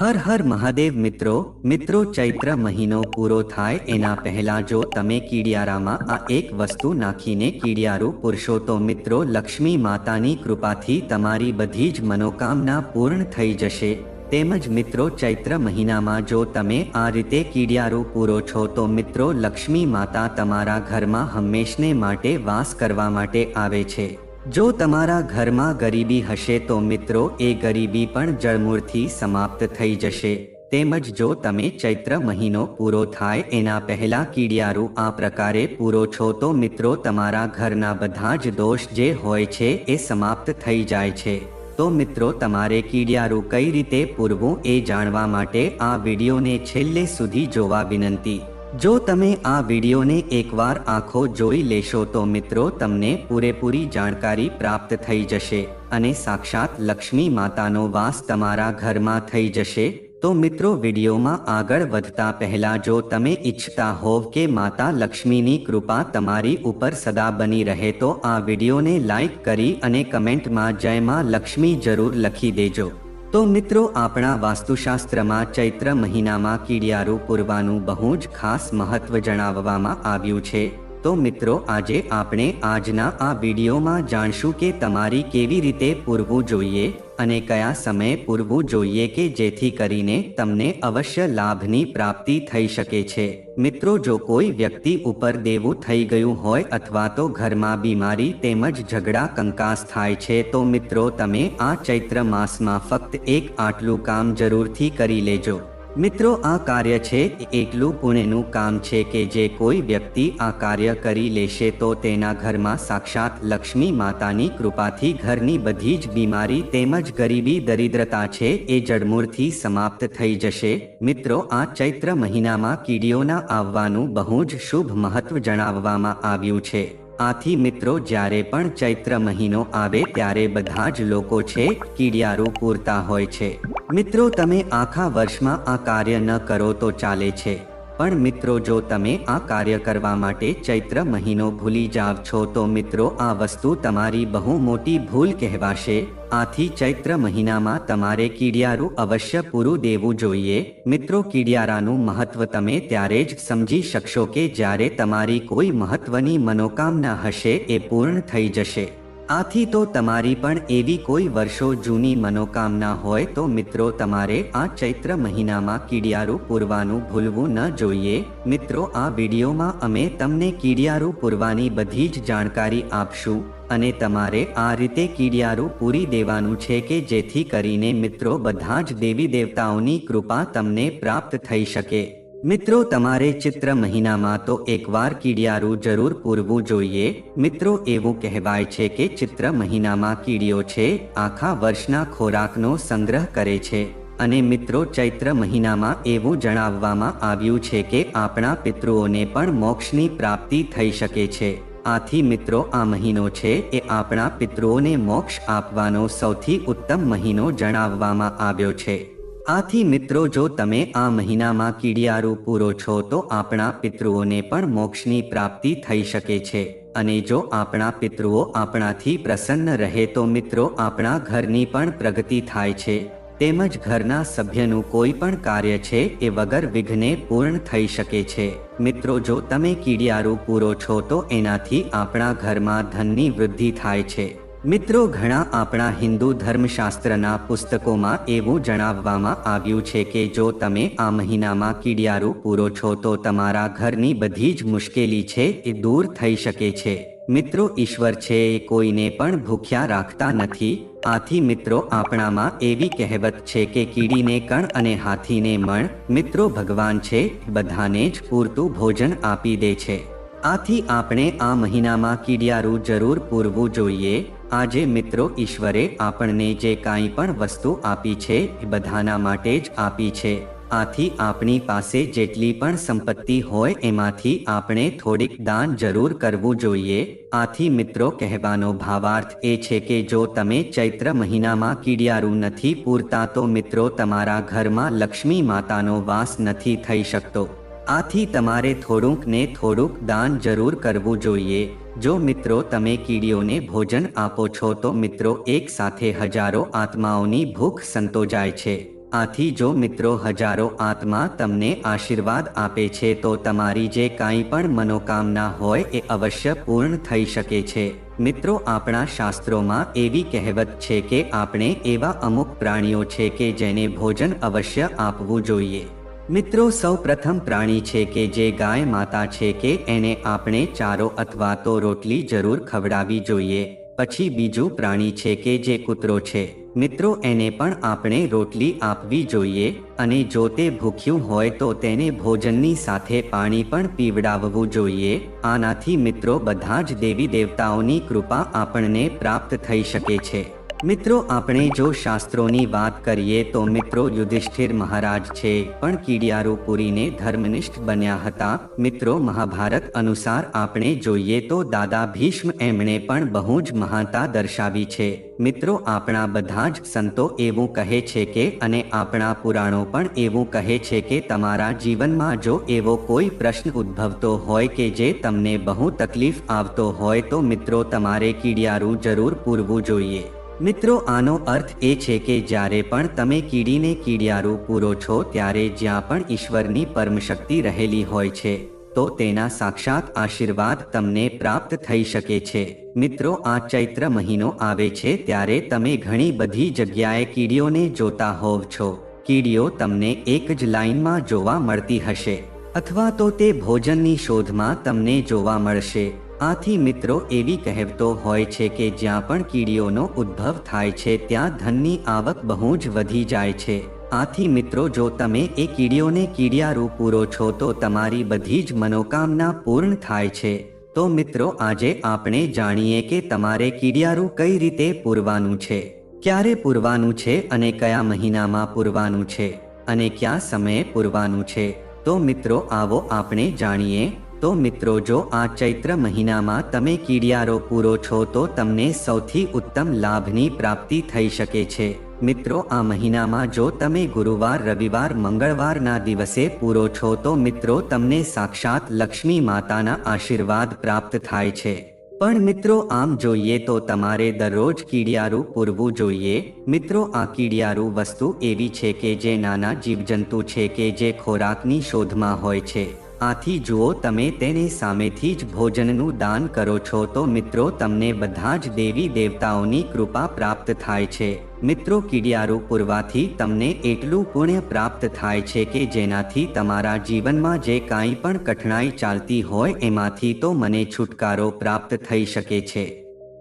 હર હર મહાદેવ મિત્રો મિત્રો ચૈત્ર મહિનો પૂરો થાય એના પહેલા જો તમે કીડિયારામાં આ એક વસ્તુ નાખીને કીડિયારું પુરુષો તો મિત્રો લક્ષ્મી માતાની કૃપાથી તમારી બધી જ મનોકામના પૂર્ણ થઈ જશે. તેમજ મિત્રો ચૈત્ર મહિનામાં જો તમે આ રીતે કીડિયારું પૂરો છો તો મિત્રો લક્ષ્મી માતા તમારા ઘરમાં હંમેશને માટે વાસ કરવા માટે આવે છે. જો તમારા ઘરમાં ગરીબી હશે તો મિત્રો, એ ગરીબી પણ જળમૂળથી સમાપ્ત થઈ જશે. તેમજ જો તમે ચૈત્ર મહિનો પૂરો થાય, એના પહેલા કીડિયારું આ પ્રકારે પૂરો છો, તો મિત્રો તમારા ઘરના બધા જ દોષ જે હોય છે, એ સમાપ્ત થઈ જાય છે. તો મિત્રો, તમારે કીડિયારું કઈ રીતે પૂરવું એ જાણવા માટે આ વિડીયોને છેલ્લે સુધી જોવા વિનંતી. જો તમે આ વિડીયોને એકવાર આંખો જોઈ લેશો તો મિત્રો તમને પૂરેપૂરી જાણકારી પ્રાપ્ત થઈ જશે અને સાક્ષાત લક્ષ્મી માતાનો વાસ તમારા ઘરમાં થઈ જશે. તો મિત્રો વિડીયોમાં આગળ વધતા પહેલા જો તમે ઈચ્છતા હોવ કે માતા લક્ષ્મીની કૃપા તમારી ઉપર સદા બની રહે તો આ વિડીયોને લાઈક કરી અને કમેન્ટમાં જય માં લક્ષ્મી જરૂર લખી દેજો. તો મિત્રો, આપણા વાસ્તુશાસ્ત્રમાં ચૈત્ર મહિનામાં કીડિયારો પૂરવાનું બહુ જ ખાસ મહત્વ જણાવવામાં આવ્યું છે. તો મિત્રો, આજે આપણે આજના આ વિડીયોમાં જાણશું કે તમારી કેવી રીતે પૂરવું જોઈએ અને કયા સમયે પૂરવું જોઈએ કે જેથી કરીને તમને અવશ્ય લાભની પ્રાપ્તિ થઈ શકે છે. મિત્રો, જો કોઈ વ્યક્તિ ઉપર દેવું થઈ ગયું હોય અથવા તો ઘરમાં બીમારી તેમજ ઝઘડા કંકાસ થાય છે, તો મિત્રો, તમે આ ચૈત્ર માસમાં ફક્ત એક આટલું કામ જરૂરથી કરી લેજો. મિત્રો, આ કાર્ય છે એટલું પુણ્યનું કામ છે કે જે કોઈ વ્યક્તિ આ કાર્ય કરી લેશે તો તેના ઘરમાં સાક્ષાત લક્ષ્મી માતાની કૃપાથી ઘરની બધી જ બીમારી તેમજ ગરીબી દરિદ્રતા છે એ જડમૂળથી સમાપ્ત થઈ જશે. મિત્રો, આ ચૈત્ર મહિનામાં કીડીઓના આવવાનું બહુ જ શુભ મહત્વ જણાવવામાં આવ્યું છે. આથી મિત્રો, જ્યારે પણ ચૈત્ર મહિનો આવે, ત્યારે બધા જ લોકો છે, કીડિયારું પૂરતા હોય છે. મિત્રો, તમે આખા વર્ષમાં આ કાર્ય ન કરો તો ચાલે છે. પણ મિત્રો જો તમે આ કાર્ય કરવા માટે ચૈત્ર મહિનો ભૂલી જાવ છો તો મિત્રો આ વસ્તુ તમારી બહુ મોટી ભૂલ કહેવાશે. આથી ચૈત્ર મહિનામાં તમારે કીડિયારું અવશ્ય પૂરું દેવું જોઈએ. મિત્રો કીડિયારાનું મહત્વ તમે ત્યારે જ સમજી શકશો કે જ્યારે તમારી કોઈ મહત્વની મનોકામના હશે એ પૂર્ણ થઈ જશે. આથી તો તમારી પણ એવી કોઈ વર્ષો જૂની મનોકામના હોય તો મિત્રો તમારે આ ચૈત્ર મહિનામાં કીડિયારું પૂરવાનું ભૂલવું ન જોઈએ. મિત્રો, આ વિડીયોમાં અમે તમને કીડિયારું પૂરવાની બધી જ જાણકારી આપશું અને તમારે આ રીતે કીડિયારું પૂરી દેવાનું છે કે જેથી કરીને મિત્રો બધા જ દેવી દેવતાઓની કૃપા તમને પ્રાપ્ત થઈ શકે. મિત્રો, તમારે ચિત્ર મહિનામાં તો એકવાર કીડિયારું જરૂર પૂરવું જોઈએ. મિત્રો, એવું કહેવાય છે કે ચિત્ર મહિનામાં કીડીઓ છે, આખા વર્ષના ખોરાકનો સંગ્રહ કરે છે. અને મિત્રો, ચૈત્ર મહિનામાં એવું જણાવવામાં આવ્યું છે કે આપણા પિતૃઓને પણ મોક્ષની પ્રાપ્તિ થઈ શકે છે. આથી મિત્રો, આ મહિનો છે એ આપણા પિતૃઓને મોક્ષ આપવાનો સૌથી ઉત્તમ મહિનો જણાવવામાં આવ્યો છે. આથી મિત્રો, જો તમે આ મહિનામાં કીડિયારું પૂરો છો, તો આપણા પિતૃઓને પણ મોક્ષની પ્રાપ્તિ થઈ શકે છે. અને જો આપણા પિતૃઓ આપણાથી પ્રસન્ન રહે, તો મિત્રો, આપણા ઘરની પણ પ્રગતિ થાય છે. તેમજ ઘરના સભ્યનું કોઈ પણ કાર્ય છે, એ વગર વિઘ્ને પૂર્ણ થઈ શકે છે. મિત્રો, જો તમે કીડિયારો પૂરો છો, તો એનાથી આપણા ઘરમાં ધનની વૃદ્ધિ થાય છે. મિત્રો, ઘણા આપણા હિન્દુ ધર્મશાસ્ત્રના પુસ્તકોમાં એવું જણાવવામાં આવ્યું છે કે જો તમે આ મહિનામાં કીડિયારું પૂરો છો, તો તમારા ઘરની બધી જ મુશ્કેલી છે એ દૂર થઈ શકે છે. મિત્રો, ઈશ્વર છે એ કોઈને પણ ભૂખ્યા રાખતા નથી. આથી મિત્રો, આપણામાં એવી કહેવત છે કે કીડીને કણ અને હાથીને મણ. મિત્રો, ભગવાન છે, બધાને જ પૂરતું ભોજન આપી દે છે. આથી આપણે આ મહિનામાં કીડિયારું જરૂર પૂરવું જોઈએ. આજે મિત્રો ઈશ્વરે આપણને જે કાંઈ પણ વસ્તુ આપી છે એ બધાના માટે જ આપી છે. આથી આપણી પાસે જેટલી પણ સંપત્તિ હોય એમાંથી આપણે થોડીક દાન જરૂર કરવું જોઈએ. આથી મિત્રો કહેવાનો ભાવાર્થ એ છે કે જો તમે ચૈત્ર મહિનામાં કીડિયારું નથી પૂરતા તો મિત્રો તમારા ઘરમાં લક્ષ્મી માતાનો વાસ નથી થઈ શકતો. આથી તમારે થોડુંક ને થોડુંક દાન જરૂર કરવું જોઈએ. જો મિત્રો તમે કીડીઓને ભોજન આપો છો તો મિત્રો એક સાથે હજારો આત્માઓની ભૂખ સંતોજાય છે. આથી જો મિત્રો હજારો આત્મા તમને આશીર્વાદ આપે છે તો તમારી જે કાંઈ પણ મનોકામના હોય એ અવશ્ય પૂર્ણ થઈ શકે છે. મિત્રો આપણા શાસ્ત્રોમાં એવી કહેવત છે કે આપણે એવા અમુક પ્રાણીઓ છે કે જેને ભોજન અવશ્ય આપવું જોઈએ. મિત્રો, સૌ પ્રથમ પ્રાણી છે કે જે ગાય માતા છે કે એને આપણે ચારો અથવા તો રોટલી જરૂર ખવડાવવી જોઈએ. પછી બીજું પ્રાણી છે કે જે કૂતરો છે. મિત્રો, એને પણ આપણે રોટલી આપવી જોઈએ અને જો તે ભૂખ્યું હોય તો તેને ભોજનની સાથે પાણી પણ પીવડાવવું જોઈએ. આનાથી મિત્રો, બધા જ દેવી દેવતાઓની કૃપા આપણને પ્રાપ્ત થઈ શકે છે. મિત્રો, આપણે જો શાસ્ત્રોની વાત કરીએ તો મિત્રો યુધિષ્ઠિર મહારાજ છે, પણ કીડિયારો પૂરીને ધર્મનિષ્ઠ બન્યા હતા. મિત્રો, મહાભારત અનુસાર આપણે જોઈએ તો દાદા ભીષ્મ એમણે પણ બહુ જ મહાનતા દર્શાવી છે. મિત્રો, આપણા બધા જ સંતો એવું કહે છે કે, અને આપણા પુરાણો પણ એવું કહે છે કે, તમારા જીવનમાં જો એવો કોઈ પ્રશ્ન ઉદ્ભવતો હોય કે જે તમને બહુ તકલીફ આવતો હોય તો મિત્રો, તમારે કીડિયારું જરૂર પૂરવું જોઈએ. મિત્રો, આનો અર્થ એ છે કે જ્યારે પણ તમે કીડીને કીડિયારું પૂરો છો, ત્યારે જ્યાં પણ ઈશ્વરની પરમશક્તિ રહેલી હોય છે, તો તેના સાક્ષાત આશીર્વાદ તમને પ્રાપ્ત થઈ શકે છે. મિત્રો, આ ચૈત્ર મહિનો આવે છે ત્યારે તમે ઘણી બધી જગ્યાએ કીડીઓને જોતા હોવ છો. કીડીઓ તમને એક જ લાઇનમાં જોવા મળતી હશે, અથવા તો તે ભોજનની શોધમાં તમને જોવા મળશે. આથી મિત્રો એવી કહેવતો હોય છે કે જ્યાં પણ કીડીઓનો ઉદ્ભવ થાય છે ત્યાં ધનની આવક બહુ જ વધી જાય છે. આથી મિત્રો જો તમે એ કીડીઓને કીડિયારૂ પૂરો છો તો તમારી બધી જ મનોકામના પૂર્ણ થાય છે. તો મિત્રો આજે આપણે જાણીએ કે તમારે કીડિયારું કઈ રીતે પૂરવાનું છે. ક્યારે પૂરવાનું છે અને કયા મહિનામાં પૂરવાનું છે અને કયા સમયે પૂરવાનું છે. તો મિત્રો આવો આપણે જાણીએ તો મિત્રો, જો આ ચૈત્ર મહિનામાં તમે કીડિયારો પૂરો છો, તો તમને સૌથી ઉત્તમ લાભની પ્રાપ્તિ થઈ શકે છે. મિત્રો, આ મહિનામાં જો તમે ગુરુવાર, રવિવાર, મંગળવારના દિવસે પૂરો છો, તો મિત્રો, તમને સાક્ષાત લક્ષ્મી માતાના આશીર્વાદ પ્રાપ્ત થાય છે. પણ મિત્રો, આમ જોઈએ તો તમારે દરરોજ કીડિયારું પૂરવું જોઈએ. મિત્રો, આ કીડિયારું વસ્તુ એવી છે કે જે નાના જીવજંતુ છે કે જે ખોરાકની શોધમાં હોય છે. આથી જુઓ તમે તેને સામેથી જ ભોજનનું દાન કરો છો તો મિત્રો તમને બધા જ દેવી દેવતાઓની કૃપા પ્રાપ્ત થાય છે. મિત્રો કીડિયારું પૂરવાથી તમને એટલું પુણ્ય પ્રાપ્ત થાય છે કે જેનાથી તમારા જીવનમાં જે કાંઈ પણ કઠણાઈ ચાલતી હોય એમાંથી તો મને છુટકારો પ્રાપ્ત થઈ શકે છે.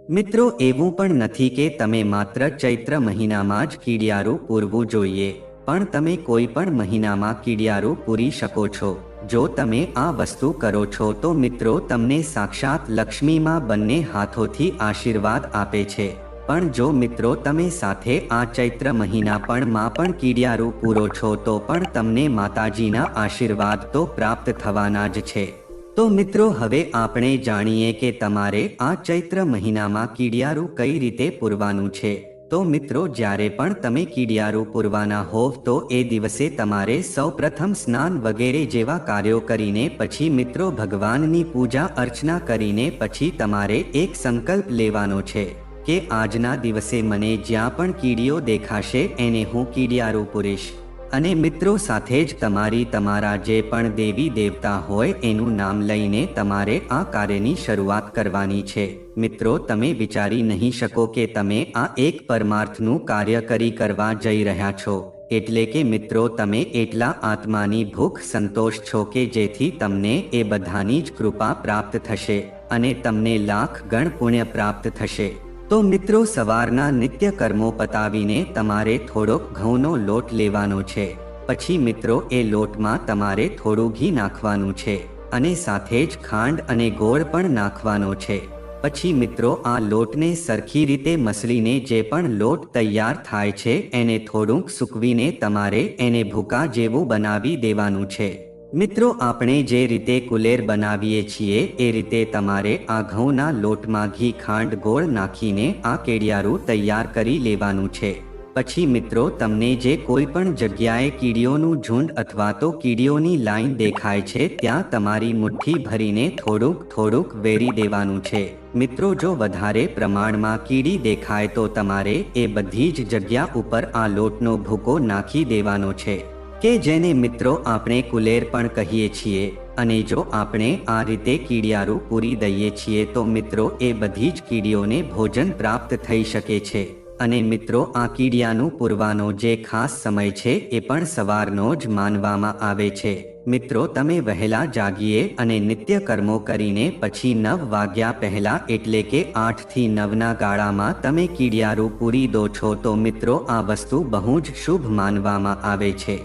મિત્રો એવું પણ નથી કે તમે માત્ર ચૈત્ર મહિનામાં જ કીડિયારું પૂરવું જોઈએ, પણ તમે કોઈ પણ મહિનામાં કીડિયારું પૂરી શકો છો. જો તમે આ વસ્તુ કરો છો તો મિત્રો તમને સાક્ષાત લક્ષ્મીમાં બંને હાથોથી આશીર્વાદ આપે છે. પણ જો મિત્રો તમે સાથે આ ચૈત્ર મહિના પણ માં પણ કીડિયારું પૂરો છો તો પણ તમને માતાજીના આશીર્વાદ તો પ્રાપ્ત થવાના જ છે. તો મિત્રો હવે આપણે જાણીએ કે તમારે આ ચૈત્ર મહિનામાં કીડિયારું કઈ રીતે પૂરવાનું છે. તો મિત્રો, જ્યારે પણ તમે કીડિયારું પૂરવાના હોવ, તો એ દિવસે તમારે સૌ પ્રથમ સ્નાન વગેરે જેવા કાર્યો કરીને, પછી મિત્રો ભગવાનની પૂજા અર્ચના કરીને, પછી તમારે એક સંકલ્પ લેવાનો છે કે આજના દિવસે મને જ્યાં પણ કીડીઓ દેખાશે, એને હું કીડિયારું પૂરીશ. અને મિત્રો, સાથે જ તમારી તમારા જે પણ દેવી દેવતા હોય, એનું નામ લઈને તમારે આ કાર્યની શરૂઆત કરવાની છે. મિત્રો, તમે વિચારી નહીં શકો કે તમે આ એક પરમાર્થનું કાર્ય કરી કરવા જઈ રહ્યા છો. એટલે કે મિત્રો, તમે એટલા આત્માની ભૂખ સંતોષ છો કે જેથી તમને એ બધાની જ કૃપા પ્રાપ્ત થશે અને તમને લાખ ગણ પુણ્ય પ્રાપ્ત થશે. તો મિત્રો, સવારના નિત્ય કર્મો પતાવીને તમારે થોડોક ઘઉંનો લોટ લેવાનો છે. પછી મિત્રો, એ લોટમાં તમારે થોડું ઘી નાખવાનું છે અને સાથે જ ખાંડ અને ગોળ પણ નાખવાનો છે. પછી મિત્રો આ લોટને સરખી રીતે મસળીને જે પણ લોટ તૈયાર થાય છે, એને થોડુંક સૂકવીને તમારે એને ભૂકા જેવું બનાવી દેવાનું છે. મિત્રો આપણે જે રીતે કુલેર બનાવીએ છીએ, એ રીતે તમારે આ ઘઉંના લોટમાં ઘી ખાંડ ગોળ નાખીને આ કેડિયારું તૈયાર કરી લેવાનું છે. પછી મિત્રો, તમને જે કોઈ પણ જગ્યાએ કીડીઓનું ઝુંડ અથવા તો કીડીઓની લાઈન દેખાય છે, ત્યાં તમારી મુઠ્ઠી ભરીને થોડુંક થોડુંક વેરી દેવાનું છે. મિત્રો, જો વધારે પ્રમાણમાં કીડી દેખાય તો તમારે એ બધી જ જગ્યા ઉપર આ લોટનો ભૂકો નાખી દેવાનો છે. કે જેને મિત્રો આપણે કુલેર પણ કહીએ છીએ. અને જો આપણે આ રીતે કીડિયારું પૂરી દઈએ છીએ તો મિત્રો, એ બધી જ કીડીઓને ભોજન પ્રાપ્ત થઈ શકે છે. અને મિત્રો, આ કીડિયાનું પૂરવાનો જે ખાસ સમય છે, એ પણ સવારનો જ માનવામાં આવે છે. મિત્રો, તમે વહેલા જાગીએ અને નિત્ય કર્મો કરીને પછી નવ વાગ્યા પહેલા, એટલે કે આઠથી નવના ગાળામાં તમે કીડિયારું પૂરી દો છો, તો મિત્રો, આ વસ્તુ બહુ જ શુભ માનવામાં આવે છે.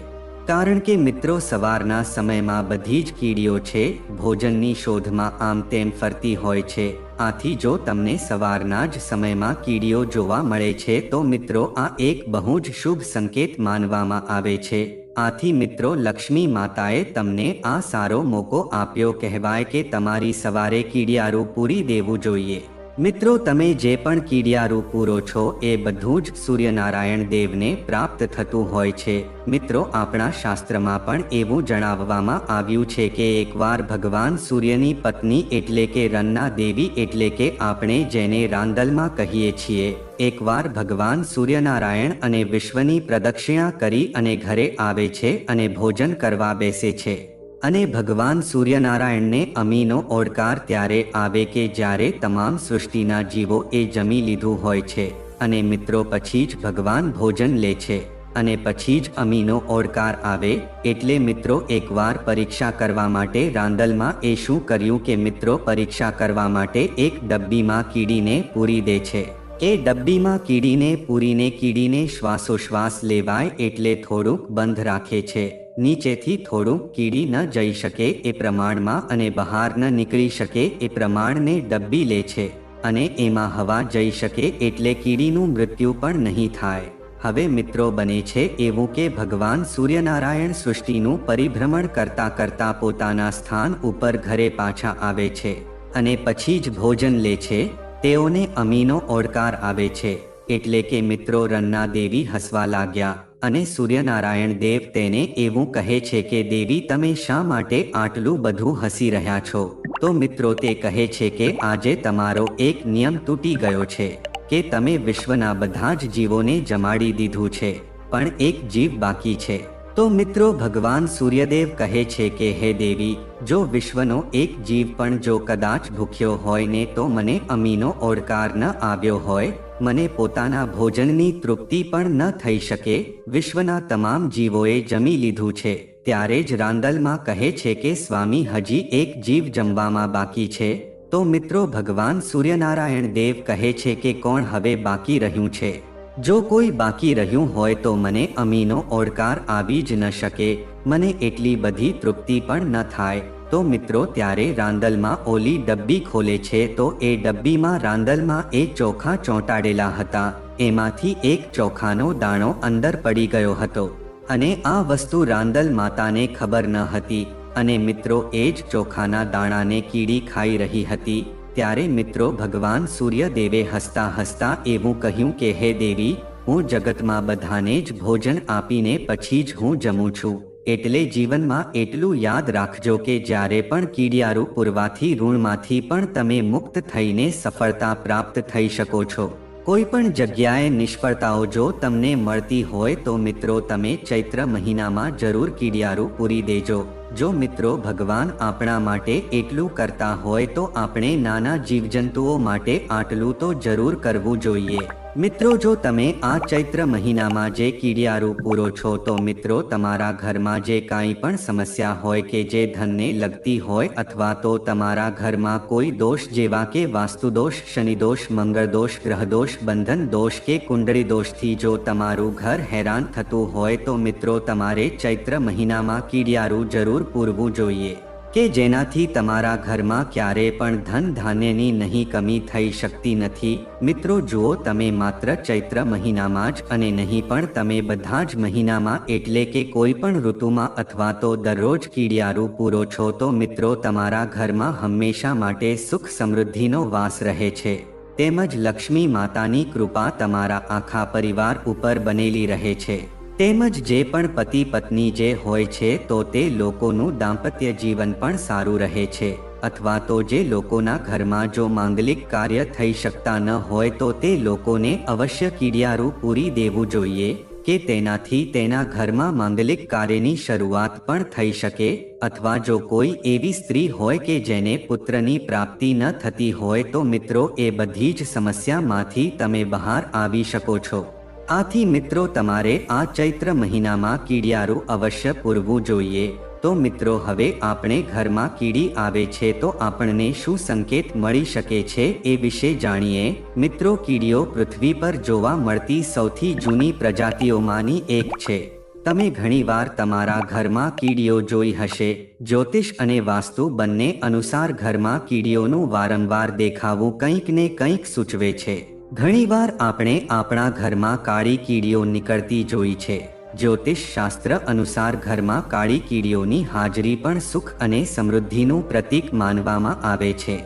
કારણ કે મિત્રો, સવારના સમયમાં બધી જ કીડીઓ છે, ભોજનની શોધમાં આમ તેમ ફરતી હોય છે. આથી જો તમને સવારના જ સમયમાં કીડીઓ જોવા મળે છે, તો મિત્રો આ એક બહુ જ શુભ સંકેત માનવામાં આવે છે. આથી મિત્રો લક્ષ્મી માતાએ તમને આ સારો મોકો આપ્યો કહેવાય કે તમારી સવારે કીડિયારું પૂરી દેવું જોઈએ. મિત્રો, તમે જે પણ કીડિયારું પૂરો છો, એ બધું જ સૂર્યનારાયણ દેવને પ્રાપ્ત થતું હોય છે. મિત્રો, આપણા શાસ્ત્રમાં પણ એવું જણાવવામાં આવ્યું છે કે એકવાર ભગવાન સૂર્યની પત્ની એટલે કે રન્ના દેવી એટલે કે આપણે જેને રાંદલમાં કહીએ છીએ, એકવાર ભગવાન સૂર્યનારાયણ અને વિશ્વની પ્રદક્ષિણા કરી અને ઘરે આવે છે અને ભોજન કરવા બેસે છે. અને ભગવાન સૂર્યનારાયણને અમીનો ઓડકાર ત્યારે આવે કે જ્યારે તમામ સૃષ્ટિના જીવો એ જમી લીધું હોય છે અને મિત્રો પછી જ ભગવાન ભોજન લે છે અને પછી જ અમીનો ઓડકાર આવે એટલે મિત્રો એકવાર પરીક્ષા કરવા માટે રાંદલમાં એ શું કર્યું કે મિત્રો પરીક્ષા કરવા માટે એક ડબ્બીમાં કીડીને પૂરી દે છે. એ ડબ્બીમાં કીડીને પૂરીને કીડીને શ્વાસોશ્વાસ લેવાય એટલે થોડુંક બંધ રાખે છે. નીચેથી થોડું કીડી ન જઈ શકે એ પ્રમાણમાં અને બહાર ન નીકળી શકે એ પ્રમાણને ડબ્બી લે છે અને એમાં હવા જઈ શકે એટલે કીડીનું મૃત્યુ પણ નહીં થાય. હવે મિત્રો બને છે એવું કે ભગવાન સૂર્યનારાયણ સૃષ્ટિનું પરિભ્રમણ કરતા કરતા પોતાના સ્થાન ઉપર ઘરે પાછા આવે છે અને પછી જ ભોજન લે છે. તેઓને અમીનો ઓડકાર આવે છે. એટલે કે મિત્રો રન્ના દેવી હસવા લાગ્યા. અને સૂર્યનારાયણ દેવ તેને એવું કહે છે કે, દેવી, તમે શા માટે આટલું બધું હસી રહ્યા છો? તો મિત્રો, તે કહે છે કે, આજે તમારો એક નિયમ તૂટી ગયો છે કે તમે વિશ્વના બધા જ જીવોને જમાડી દીધું છે, પણ એક જીવ બાકી છે. તો મિત્રો ભગવાન સૂર્યદેવ કહે છે કે, હે દેવી, જો વિશ્વનો એક જીવ પણ જો કદાચ ભૂખ્યો હોય ને તો મને અમીનો ઓડકાર ન આવ્યો હોય, મને પોતાના ભોજનની તૃપ્તિ પણ ન થઈ શકે. વિશ્વના તમામ જીવોએ જમી લીધું છે. ત્યારે જ રાંદલમાં કહે છે કે, સ્વામી, હજી એક જીવ જમવામાં બાકી છે. તો મિત્રો ભગવાન સૂર્યનારાયણ દેવ કહે છે કે, કોણ હવે બાકી રહ્યું છે? જો કોઈ બાકી રહ્યું હોય તો મને અમીનો ઓડકાર આવી જ ન શકે. મને એટલી બધી તૃપ્તિ પણ ન થાય. તો મિત્રો ત્યારે રાંદલમાં ઓલી ડબ્બી ખોલે છે તો એ ડબ્બીમાં રાંદલમાં એ ચોખા ચોંટાડેલા હતા. એમાંથી એક ચોખાનો દાણો અંદર પડી ગયો હતો. અને આ વસ્તુ રાંદલ માતાને ખબર ન હતી. અને મિત્રો એ જ ચોખાના દાણાને કીડી ખાઈ રહી હતી. ત્યારે મિત્રો ભગવાન સૂર્યદેવે હસતા હસતા એવું કહ્યું કે, હે દેવી, હું જગતમાં બધાને જ ભોજન આપીને પછી જ હું જમું છું. એટલે જીવનમાં એટલું યાદ રાખજો કે જ્યારે પણ કીડિયારું પૂરવાથી ઋણમાંથી પણ તમે મુક્ત થઈને સફળતા પ્રાપ્ત થઈ શકો છો. કોઈ પણ જગ્યાએ નિષ્ફળતાઓ જો તમને મળતી હોય તો મિત્રો તમે ચૈત્ર મહિનામાં જરૂર કીડિયારું પૂરી દેજો. જો મિત્રો ભગવાન આપણા માટે એટલું કરતા હોય તો આપણે નાના જીવજંતુઓ માટે આટલું તો જરૂર કરવું જોઈએ. મિત્રો જો તમે આ ચૈત્ર મહિનામાં જે કીડિયારું પૂરો છો તો મિત્રો તમારા ઘરમાં જે કાંઈ પણ સમસ્યા હોય કે જે ધનને લગતી હોય અથવા તો તમારા ઘરમાં કોઈ દોષ જેવા કે વાસ્તુદોષ શનિદોષ મંગળદોષ ગ્રહદોષ બંધન દોષ કે કુંડળી દોષથી જો તમારું ઘર હેરાન થતું હોય તો મિત્રો તમારે ચૈત્ર મહિનામાં કીડિયારું પૂરવું જોઈએ કે જેનાથી તમારા ઘરમાં ક્યારે પણ ધન ધાન્યની નહીં કમી થઈ શકતી નથી. મિત્રો જુઓ તમે માત્ર ચૈત્ર મહિનામાં જ અને નહીં પણ તમે બધા જ મહિનામાં એટલે કે કોઈ પણ ઋતુમાં અથવા તો દરરોજ કીડિયારું પૂરો છો, તો મિત્રો, તમારા ઘરમાં હંમેશા માટે સુખ સમૃદ્ધિનો વાસ રહે છે. તેમજ લક્ષ્મી માતાની કૃપા તમારા આખા પરિવાર ઉપર બનેલી રહે છે. તેમજ જે પણ પતિ પત્ની જે હોય છે તો તે લોકોનું દાંપત્ય જીવન પણ સારું રહે છે, અથવા તો જે લોકોના ઘરમાં જો માંગલિક કાર્ય થઈ શકતા ન હોય તો તે લોકોને અવશ્ય કીડિયારું પૂરી દેવું જોઈએ કે તેનાથી તેના ઘરમાં માંગલિક કાર્યની શરૂઆત પણ થઈ શકે, અથવા જો કોઈ એવી સ્ત્રી હોય કે જેને પુત્રની પ્રાપ્તિ ન થતી હોય તો મિત્રો એ બધી જ સમસ્યામાંથી તમે બહાર આવી શકો છો. આથી મિત્રો તમારે આ ચૈત્ર મહિનામાં કીડિયારું અવશ્ય પૂરવું જોઈએ. તો મિત્રો હવે આપણે ઘરમાં કીડી આવે છે તો આપણને શું સંકેત મળી શકે છે એ વિશે જાણીએ. મિત્રો કીડીઓ પૃથ્વી પર જોવા મળતી સૌથી જૂની પ્રજાતિઓમાંની એક છે. તમે ઘણીવાર તમારા ઘરમાં કીડીઓ જોઈ હશે. જ્યોતિષ અને વાસ્તુ બંને અનુસાર ઘરમાં કીડીઓનું વારંવાર દેખાવું કંઈક ને કંઈક સૂચવે છે. ઘણીવાર આપણે આપણા ઘરમાં કાળી કીડીઓ નીકળતી જોઈ છે. જ્યોતિષ શાસ્ત્ર અનુસાર ઘરમાં કાળી કીડીઓની હાજરી પણ સુખ અને સમૃદ્ધિનું પ્રતીક માનવામાં આવે છે.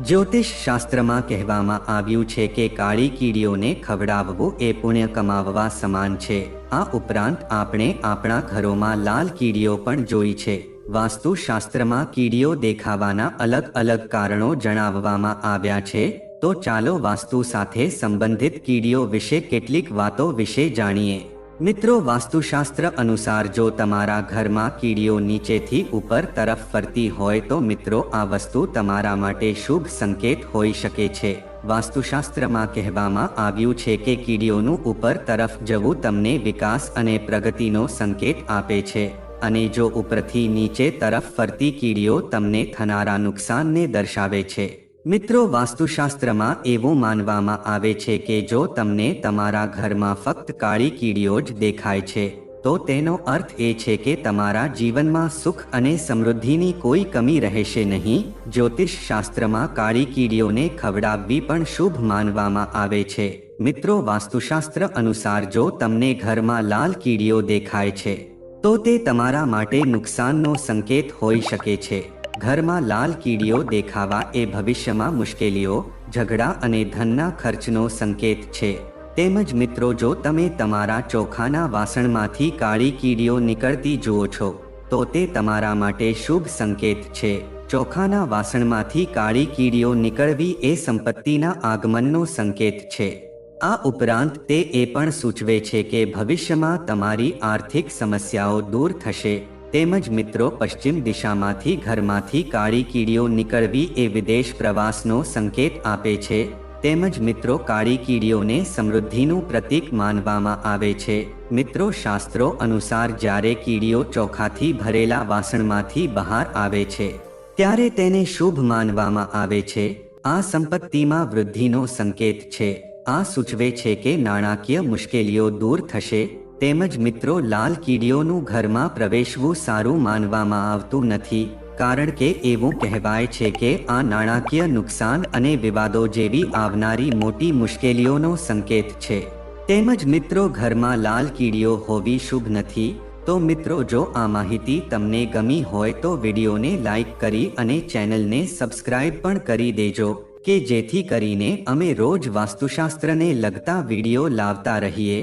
જ્યોતિષ શાસ્ત્રમાં કહેવામાં આવ્યું છે કે કાળી કીડીઓને ખવડાવવું એ પુણ્ય કમાવવા સમાન છે. આ ઉપરાંત આપણે આપણા ઘરોમાં લાલ કીડીઓ પણ જોઈ છે. વાસ્તુશાસ્ત્રમાં કીડીઓ દેખાવાના અલગ અલગ કારણો જણાવવામાં આવ્યા છે. તો ચાલો વાસ્તુ સાથે સંબંધિત કીડીઓ વિશે કેટલીક વાતો વિશે જાણીએ. મિત્રો, વાસ્તુશાસ્ત્ર અનુસાર જો તમારા ઘરમાં કીડીઓ નીચેથી ઉપર તરફ ફરતી હોય તો મિત્રો, આ વસ્તુ તમારા માટે શુભ સંકેત હોઈ શકે છે. વાસ્તુશાસ્ત્રમાં કહેવામાં આવ્યું છે કે કીડીઓનું ઉપર તરફ જવું તમને વિકાસ અને પ્રગતિનો સંકેત આપે છે. અને જો ઉપરથી નીચે તરફ ફરતી કીડીઓ તમને થનારા નુકસાનને દર્શાવે છે. મિત્રો, વાસ્તુશાસ્ત્રમાં એવું માનવામાં આવે છે કે જો તમને તમારા ઘરમાં ફક્ત કાળી કીડીઓ જ દેખાય છે, તો તેનો અર્થ એ છે કે તમારા જીવનમાં સુખ અને સમૃદ્ધિની કોઈ કમી રહેશે નહીં. જ્યોતિષ શાસ્ત્રમાં કાળી કીડીઓને ખવડાવવી પણ શુભ માનવામાં આવે છે. મિત્રો, વાસ્તુશાસ્ત્ર અનુસાર જો તમને ઘરમાં લાલ કીડીઓ દેખાય છે, તો તે તમારા માટે નુકસાનનો સંકેત હોઈ શકે છે. ઘરમાં લાલ કીડીઓ દેખાવા એ ભવિષ્યમાં મુશ્કેલીઓ, ઝઘડા અને ધનના ખર્ચનો સંકેત છે. તેમજ મિત્રો, જો તમે તમારા ચોખાના વાસણમાંથી કાળી કીડીઓ નીકળતી જુઓ છો, તો તે તમારા માટે શુભ સંકેત છે. ચોખાના વાસણમાંથી કાળી કીડીઓ નીકળવી એ સંપત્તિના આગમનનો સંકેત છે. આ ઉપરાંત તે એ પણ સૂચવે છે કે ભવિષ્યમાં તમારી આર્થિક સમસ્યાઓ દૂર થશે. તેમજ મિત્રો પશ્ચિમ દિશામાંથી ઘરમાંથી કાળી કીડીઓ નીકળવી એ વિદેશ પ્રવાસનો સંકેત આપે છે. તેમજ મિત્રો કાળી કીડીઓને સમૃદ્ધિનું પ્રતીક માનવામાં આવે છે. મિત્રો શાસ્ત્રો અનુસાર જ્યારે કીડીઓ ચોખાથી ભરેલા વાસણમાંથી બહાર આવે છે, ત્યારે તેને શુભ માનવામાં આવે છે. આ સંપત્તિમાં વૃદ્ધિનો સંકેત છે. આ સૂચવે છે કે નાણાકીય મુશ્કેલીઓ દૂર થશે. તેમજ મિત્રો, લાલ કીડીઓનું ઘરમાં પ્રવેશવું સારું માનવામાં આવતું નથી, કારણ કે એવું કહેવાય છે કે આ નાણાકીય નુકસાન અને વિવાદો જેવી આવનારી મોટી મુશ્કેલીઓનો સંકેત છે. તેમજ મિત્રો, ઘરમાં લાલ કીડીઓ હોવી શુભ નથી, તો મિત્રો, જો આ માહિતી તમને ગમી હોય તો વિડીયોને લાઈક કરી અને ચેનલને સબસ્ક્રાઇબ પણ કરી દેજો, કે જેથી કરીને અમે રોજ વાસ્તુશાસ્ત્રને લગતા વીડિયો લાવતા રહીએ.